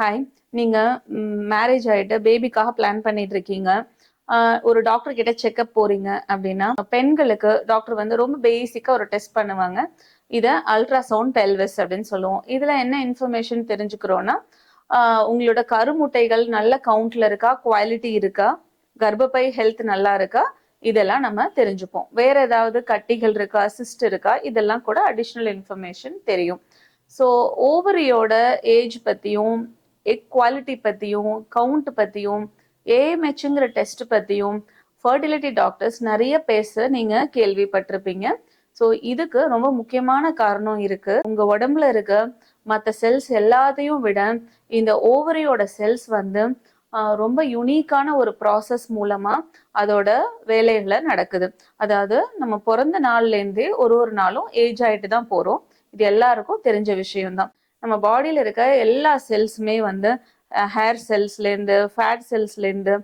Hi நீங்கள் marriage ஆகிட்டு பேபிக்காக plan பண்ணிட்டு இருக்கீங்க. ஒரு டாக்டர் கிட்ட செக்அப் போறீங்க அப்படின்னா பெண்களுக்கு டாக்டர் வந்து ரொம்ப பேசிக்காக ஒரு டெஸ்ட் பண்ணுவாங்க. இதை அல்ட்ராசவுண்ட் பெல்வஸ் அப்படின்னு சொல்லுவோம். இதில் என்ன இன்ஃபர்மேஷன் தெரிஞ்சுக்கிறோன்னா உங்களோட கருமுட்டைகள் நல்ல கவுண்ட்ல இருக்கா? குவாலிட்டி இருக்கா? கர்ப்பப்பை ஹெல்த் நல்லா இருக்கா? இதெல்லாம் நம்ம தெரிஞ்சுப்போம். வேற ஏதாவது கட்டிகள் இருக்கா? சிஸ்ட் இருக்கா? இதெல்லாம் கூட அடிஷ்னல் இன்ஃபர்மேஷன் தெரியும். ஸோ ஓவரியோட ஏஜ் பற்றியும் எக் குவாலிட்டி பற்றியும் கவுண்ட் பற்றியும் ஏஎம்ஹெச்ங்கிற டெஸ்ட் பற்றியும் ஃபர்டிலிட்டி டாக்டர்ஸ் நிறைய பேச நீங்கள் கேள்விப்பட்டிருப்பீங்க. ஸோ இதுக்கு ரொம்ப முக்கியமான காரணம் இருக்கு. உங்க உடம்புல இருக்க மற்ற செல்ஸ் எல்லாத்தையும் விட இந்த ஓவரியோட செல்ஸ் வந்து ரொம்ப யுனிக்கான ஒரு ப்ராசஸ் மூலமா அதோட வேலைகளை நடக்குது. அதாவது நம்ம பிறந்த நாள்லேருந்தே ஒரு ஒரு நாளும் ஏஜ் ஆயிட்டு தான் போறோம். இது எல்லாருக்கும் தெரிஞ்ச விஷயம்தான். நம்ம பாடியில் இருக்க எல்லா செல்ஸுமே வந்து ஹேர் செல்ஸ்லேருந்து ஃபேட் செல்ஸ்லேருந்து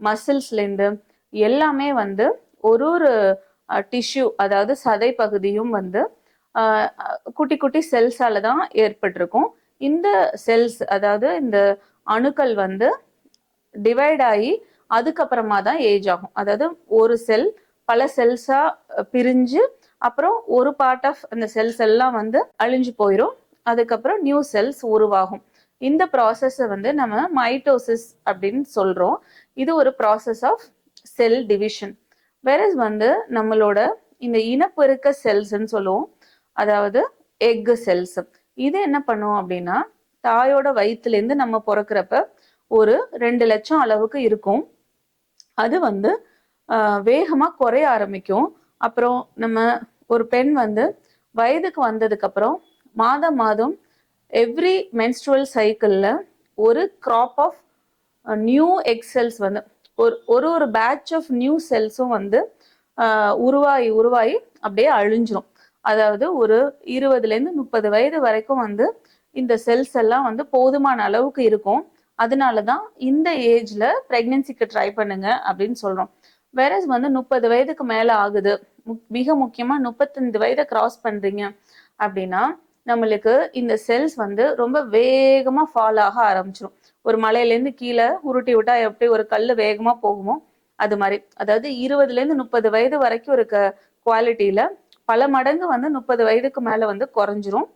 மசில்ஸ்லேருந்து எல்லாமே வந்து ஒரு ஒரு டிஷ்யூ அதாவது சதை பகுதியும் வந்து குட்டி குட்டி செல்ஸால தான் ஏற்பட்டிருக்கும். இந்த செல்ஸ் அதாவது இந்த அணுக்கள் வந்து டிவைட் ஆகி அதுக்கப்புறமா தான் ஏஜ் ஆகும். அதாவது ஒரு செல் பல செல்ஸாக பிரிஞ்சு அப்புறம் ஒரு பார்ட் ஆஃப் அந்த செல்ஸ் எல்லாம் வந்து அழிஞ்சு போயிடும் அதுக்கப்புறம் நியூ செல்ஸ் உருவாகும். இந்த ப்ராசஸை வந்து நம்ம மைட்டோசிஸ் அப்படின்னு சொல்கிறோம் இது ஒரு ப்ராசஸ் ஆஃப் செல் டிவிஷன் வேற வந்து நம்மளோட இந்த இனப்பெருக்க செல்ஸ்ன்னு சொல்லுவோம். அதாவது எக்கு செல்ஸ் இது என்ன பண்ணும் அப்படின்னா தாயோட வயிற்றுலேருந்து நம்ம பிறக்கிறப்ப ஒரு ரெண்டு லட்சம் அளவுக்கு இருக்கும். அது வந்து வேகமாக குறைய ஆரம்பிக்கும். அப்புறம் நம்ம ஒரு பெண் வந்து வயதுக்கு வந்ததுக்கப்புறம் மாதம் மாதம் எவ்ரி மென்ஸ்ட்ருவல் சைக்கிளில் ஒரு கிராப் ஆஃப் நியூ எக்ஸெல்ஸ் வந்து ஒரு ஒரு ஒரு பேட்ச் ஆஃப் நியூ செல்ஸும் வந்து உருவாகி உருவாகி அப்படியே அழிஞ்சிரும். அதாவது ஒரு இருபதுலேருந்து முப்பது வயது வரைக்கும் வந்து இந்த செல்ஸ் எல்லாம் வந்து போதுமான அளவுக்கு இருக்கும். அதனால தான் இந்த ஏஜில் ப்ரெக்னென்சிக்கு ட்ரை பண்ணுங்க அப்படின்னு சொல்கிறோம் வேற வந்து முப்பது வயதுக்கு மேலே ஆகுது. மிக முக்கியமாக முப்பத்தஞ்சு வயதை கிராஸ் பண்ணுறீங்க அப்படின்னா நம்மளுக்கு இந்த செல்ஸ் வந்து ரொம்ப வேகமா ஃபால் ஆக ஆரம்பிச்சிடும் ஒரு மலையிலேருந்து கீழே உருட்டி விட்டா எப்படி ஒரு கல் வேகமா போகுமோ அது மாதிரி. அதாவது இருபதுல இருந்து முப்பது வயது வரைக்கும் இருக்க குவாலிட்டியில பல மடங்கு வந்து முப்பது வயதுக்கு மேல வந்து குறைஞ்சிரும்.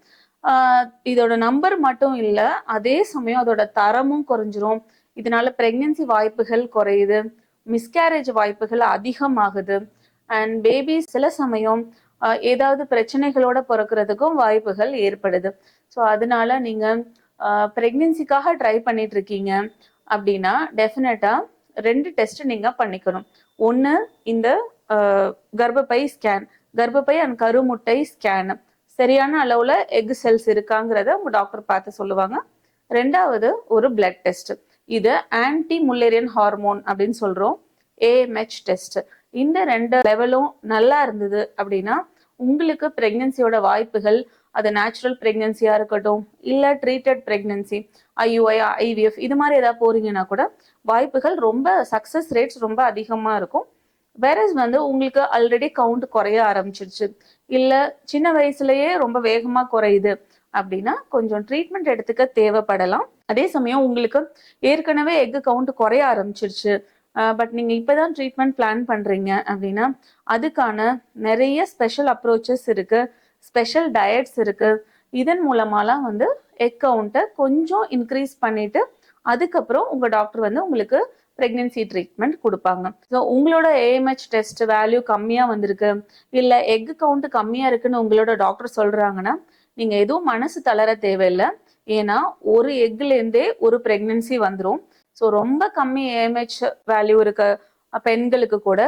ஆஹ் இதோட நம்பர் மட்டும் இல்ல அதே சமயம் அதோட தரமும் குறைஞ்சிரும். இதனால பிரெக்னன்சி வாய்ப்புகள் குறையுது. மிஸ்கேரேஜ் வாய்ப்புகள் அதிகமாகுது. அண்ட் பேபி சில சமயம் ஏதாவது பிரச்சனைகளோட பிறக்கிறதுக்கும் வாய்ப்புகள் ஏற்படுது. ஸோ அதனால நீங்க ப்ரெக்னென்சிக்காக ட்ரை பண்ணிட்டு இருக்கீங்க அப்படின்னா டெஃபினட்டா ரெண்டு டெஸ்ட் நீங்க பண்ணிக்கணும். ஒன்று இந்த கர்ப்பப்பை ஸ்கேன் கர்ப்பப்பை அண்ட் கருமுட்டை ஸ்கேன் சரியான அளவுல எக் செல்ஸ் இருக்காங்கிறத உங்க டாக்டர் பார்த்து சொல்லுவாங்க. ரெண்டாவது ஒரு பிளட் டெஸ்ட் இது ஆன்டி முல்லேரியன் ஹார்மோன் அப்படின்னு சொல்றோம். ஏஎம்ஹெச் டெஸ்ட் இந்த ரெண்டு லெவலும் நல்லா இருந்தது அப்படின்னா உங்களுக்கு ப்ரெக்னென்சியோட வாய்ப்புகள் அது நேச்சுரல் ப்ரெக்னென்சியாக இருக்கட்டும் இல்லை ட்ரீட்டட் ப்ரெக்னென்சி ஐயுஐ ஐவிஎஃப் இது மாதிரி ஏதாவது போறீங்கன்னா கூட வாய்ப்புகள் ரொம்ப சக்ஸஸ் ரேட்ஸ் ரொம்ப அதிகமாக இருக்கும். வேறஸ் வந்து உங்களுக்கு ஆல்ரெடி கவுண்ட் குறைய ஆரம்பிச்சிருச்சு. இல்லை சின்ன வயசுலயே ரொம்ப வேகமா குறையுது அப்படின்னா கொஞ்சம் ட்ரீட்மெண்ட் எடுத்துக்க தேவைப்படலாம். அதே சமயம் உங்களுக்கு ஏற்கனவே எக் கவுண்ட் குறைய ஆரம்பிச்சிருச்சு. பட் நீங்கள் இப்போ தான் ட்ரீட்மெண்ட் பிளான் பண்ணுறீங்க அப்படின்னா அதுக்கான நிறைய ஸ்பெஷல் அப்ரோச்சஸ் இருக்குது ஸ்பெஷல் டயட்ஸ் இருக்குது இதன் மூலமாலாம் வந்து எக் கவுண்ட்டை கொஞ்சம் இன்க்ரீஸ் பண்ணிவிட்டு அதுக்கப்புறம் உங்கள் டாக்டர் வந்து உங்களுக்கு ப்ரெக்னென்சி ட்ரீட்மெண்ட் கொடுப்பாங்க. ஸோ உங்களோட ஏஎம்ஹெச் டெஸ்ட் வேல்யூ கம்மியாக வந்திருக்கு இல்லை எக் கவுண்ட் கம்மியாக இருக்குன்னு உங்களோட டாக்டர் சொல்கிறாங்கன்னா நீங்கள் எதுவும் மனசு தளர தேவையில்லை. ஏன்னா ஒரு எக்லேருந்தே ஒரு ப்ரெக்னென்சி வந்துடும் ஸோ ரொம்ப கம்மி ஏஎம்ஹெச் வேல்யூ இருக்க. பெண்களுக்கு கூட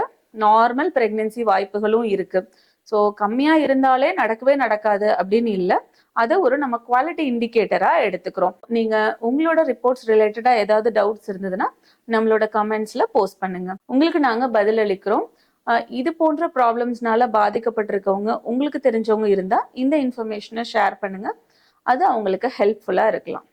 நார்மல் பிரெக்னன்சி வாய்ப்புகளும் இருக்கு. ஸோ கம்மியா இருந்தாலே நடக்கவே நடக்காது அப்படின்னு இல்லை. அதை ஒரு நம்ம குவாலிட்டி இண்டிகேட்டரா எடுத்துக்கிறோம். நீங்க உங்களோட ரிப்போர்ட்ஸ் ரிலேட்டடா ஏதாவது டவுட்ஸ் இருந்ததுன்னா நம்மளோட கமெண்ட்ஸ்ல போஸ்ட் பண்ணுங்க. உங்களுக்கு நாங்க பதில் அளிக்கிறோம். இது போன்ற ப்ராப்ளம்ஸ்னால பாதிக்கப்பட்டிருக்கவங்க உங்களுக்கு தெரிஞ்சவங்க இருந்தா இந்த இன்ஃபர்மேஷனை ஷேர் பண்ணுங்க. அது அவங்களுக்கு ஹெல்ப்ஃபுல்லா இருக்கலாம்.